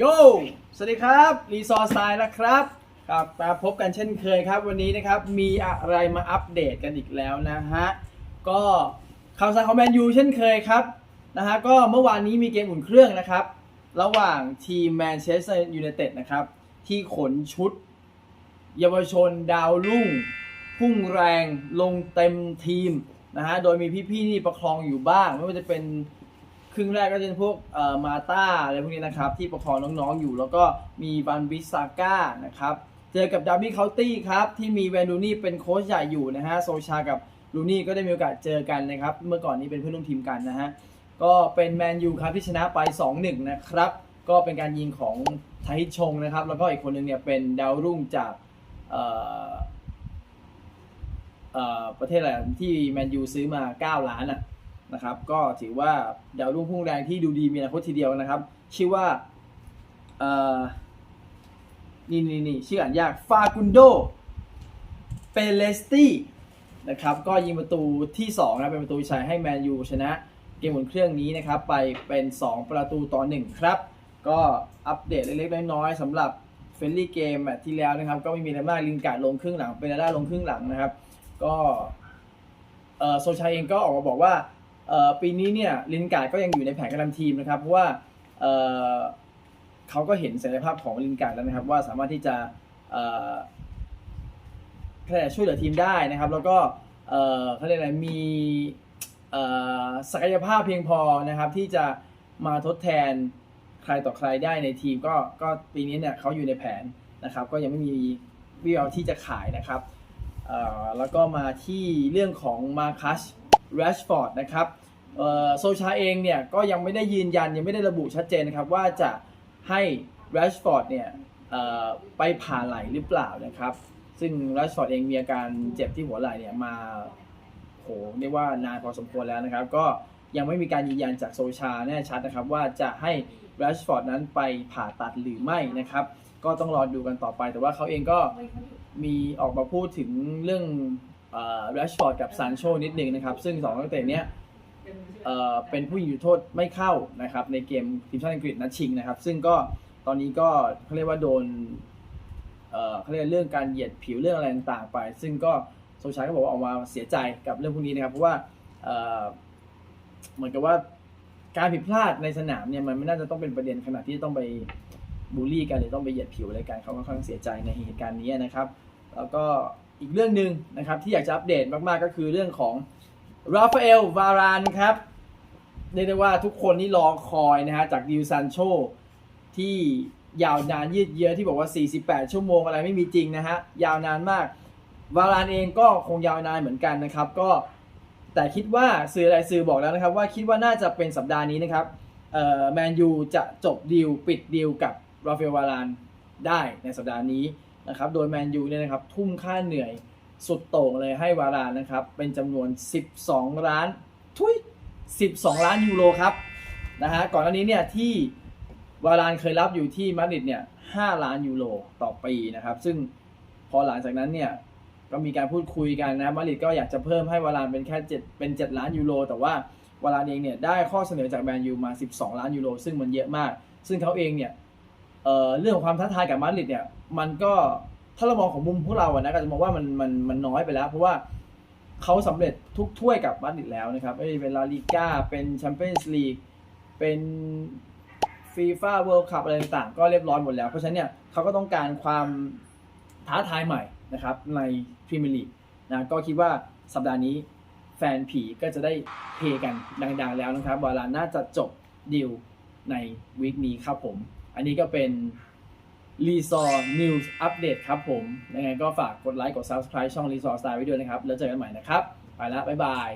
โย สวัสดีครับ รีซอสไตล์นะครับกลับมาพบกันเช่นเคยครับ วันนี้นะครับ มีอะไรมาอัปเดตกันอีกแล้วนะฮะ ก็ข่าวสารของแมนยูเช่นเคยครับ นะฮะ ก็เมื่อวานนี้มีเกมอุ่นเครื่องนะครับ ระหว่างทีมแมนเชสเตอร์ยูไนเต็ดนะครับ ที่ขนชุด เยาวชนดาวรุ่ง พุ่งแรงลงเต็มทีมนะฮะ โดยมีพี่ๆนี่ประคองอยู่บ้าง ไม่ว่าจะเป็น ครึ่งแรกก็จะเป็นพวกเอ่อมาตาอะไรพวกนี้นะครับ ที่ประคองน้องๆอยู่ แล้วก็มีบันบิสซาก้านะครับ เจอกับดาร์บี้เคาน์ตี้ครับ ที่มีแวนดูนี่เป็นโค้ชใหญ่อยู่นะฮะโซชากับลูนี่ก็ได้มีโอกาสเจอกันนะครับ เมื่อก่อนนี้เป็นเพื่อนร่วมทีมกันนะฮะก็เป็นแมนยูครับที่ชนะไป 2-1 นะครับ ก็เป็นการยิงของไทฮิชงนะครับ แล้วก็อีกคนหนึงเนี่ยเป็นดาวรุ่งจากเอ่อเอ่อประเทศอะไรที่แมนยูซื้อมา 9 ล้านอะ นะครับ ก็ถือว่าดาวรุ่งพุ่งแรงที่ดูดีมีอนาคตทีเดียวนะครับ ชื่อว่าเอ่อนี่นี่นี่ชื่ออ่านยากฟากุนโดเปเลสตี้นะครับ ก็ยิงประตูที่2นะเป็นประตูชัยให้แมนยูชนะเกมบนเครื่องนี้นะครับ ไปเป็น 2 ประตูต่อ 1 ครับ ก็อัปเดตเล็กๆน้อยๆสำหรับเฟนลี่เกมแบบที่แล้วนะครับ ก็ไม่มีอะไรมากลินการ์ดลงครึ่งหลังเป็นด้าลงครึ่งหลังนะครับ ก็เออโซชาเองก็ออกมาบอกว่า ปีนี้เนี่ยลินการ์ดก็ยังอยู่ในแผนการทำทีมนะครับเพราะว่าเขาก็เห็นศักยภาพของลินการ์ดแล้วนะครับ ว่าสามารถที่จะเอ่ช่วยเหลือทีมได้นะครับ แล้วก็เขาเรียกอะไรมีศักยภาพเพียงพอนะครับที่จะมาทดแทนใครต่อใครได้ในทีมก็ก็ปีนี้เนี่ยเขาอยู่ในแผนนะครับ ก็ยังไม่มีวิวที่จะขายนะครับแล้วก็มาที่เรื่องของมาคัส แรชฟอร์ดนะครับโซชาเองเนี่ยก็ยังไม่ได้ยืนยันยังไม่ได้ระบุชัดเจนนะครับว่าจะให้แรชฟอร์ดเนี่ยไปผ่าไหลหรือเปล่านะครับ ซึ่งแรชฟอร์ดเองมีอาการเจ็บที่หัวไหล่เนี่ยมาโหเรียกว่านานพอสมควรแล้วนะครับ ก็ยังไม่มีการยืนยันจากโซชาแน่ชัดนะครับ ว่าจะให้แรชฟอร์ดนั้นไปผ่าตัดหรือไม่นะครับ ก็ต้องรอดูกันต่อไป แต่ว่าเขาเองก็มีออกมาพูดถึงเรื่อง แรชฟอร์ดกับซานโชนิดหนึ่งนะครับ ซึ่งสองนักเตะเนี้ยเป็นผู้ยิงจุดโทษไม่เข้านะครับ ในเกมทีมชาติอังกฤษนัดชิงนะครับ ซึ่งก็ตอนนี้ก็เขาเรียกว่าโดนเขาเรียกเรื่องการเหยียดผิวเรื่องอะไรต่างๆไป ซึ่งก็โซชาก็บอกว่าออกมาเสียใจกับเรื่องพวกนี้นะครับ เพราะว่าเหมือนกับว่าการผิดพลาดในสนามเนี่ยมันไม่น่าจะต้องเป็นประเด็นขนาดที่จะต้องไปบูลลี่กันหรือต้องไปเหยียดผิวอะไรกันเขาค่อนข้างเสียใจในเหตุการณ์นี้นะครับ แล้วก็ อีกเรื่องหนึ่งนะครับที่อยากจะอัปเดตมากๆก็คือเรื่องของราฟาเอลวารานครับเรียกได้ว่าทุกคนนี่รอคอยนะฮะจากดิวซันโชที่ยาวนานยืดเยื้อที่บอกว่า 48 ชั่วโมงอะไรไม่มีจริงนะฮะยาวนานมาก วารานเองก็คงยาวนานเหมือนกันนะครับ ก็แต่คิดว่าสื่ออะไรสื่อบอกแล้วนะครับ ว่าคิดว่าน่าจะเป็นสัปดาห์นี้นะครับเอ่อแมนยูจะจบดีลปิดดีลกับราฟาเอลวารานได้ในสัปดาห์นี้ นะครับโดยแมนยูเนี่ยนะครับทุ่มค่าเหนื่อยสุดโต่งเลยให้วารานนะครับเป็นจำนวน 12 ล้านทุย12 ล้านยูโรครับนะฮะก่อนหน้านี้เนี่ยที่วารานเคยรับอยู่ที่มาดริดเนี่ย5ล้านยูโรต่อปีนะครับซึ่งพอหลังจากนั้นเนี่ยก็มีการพูดคุยกันนะมาดริดก็อยากจะเพิ่มให้วารานเป็นแค่7เป็น 7 ล้านยูโรแต่ว่าวารานเองเนี่ยได้ข้อเสนอจากแมนยูมา 12 ล้านยูโรซึ่งมันเยอะมาก ซึ่งเขาเองเนี่ย เอ่อเรื่องของความท้าทายกับมาดริดเนี่ย มันก็ถ้าเรามองของมุมพวกเราอะนะก็จะมองว่ามันมันมันน้อยไปแล้ว เพราะว่าเขาสำเร็จทุกถ้วยกับมาดริดแล้วนะครับไม่เป็นลาลิก้าเป็นแชมเปี้ยนส์ลีกเป็นฟีฟ่าเวิลด์คัพอะไรต่างๆก็เรียบร้อยหมดแล้ว เพราะฉะนั้นเนี่ยเขาก็ต้องการความท้าทายใหม่นะครับในพรีเมียร์ลีกนะก็คิดว่าสัปดาห์นี้แฟนผีก็จะได้เฮกันดังๆแล้วนะครับวาลลาน่าจะจบดีลในวีคนี้ครับผม อันนี้ก็เป็นรีซอร์นิวส์อัปเดตครับผมยังไงก็ฝากกดไลค์กด Subscribe ช่องรีซอร์สไตล์ไว้ด้วยนะครับ แล้วเจอกันใหม่นะครับ ไปแล้วบ๊ายบาย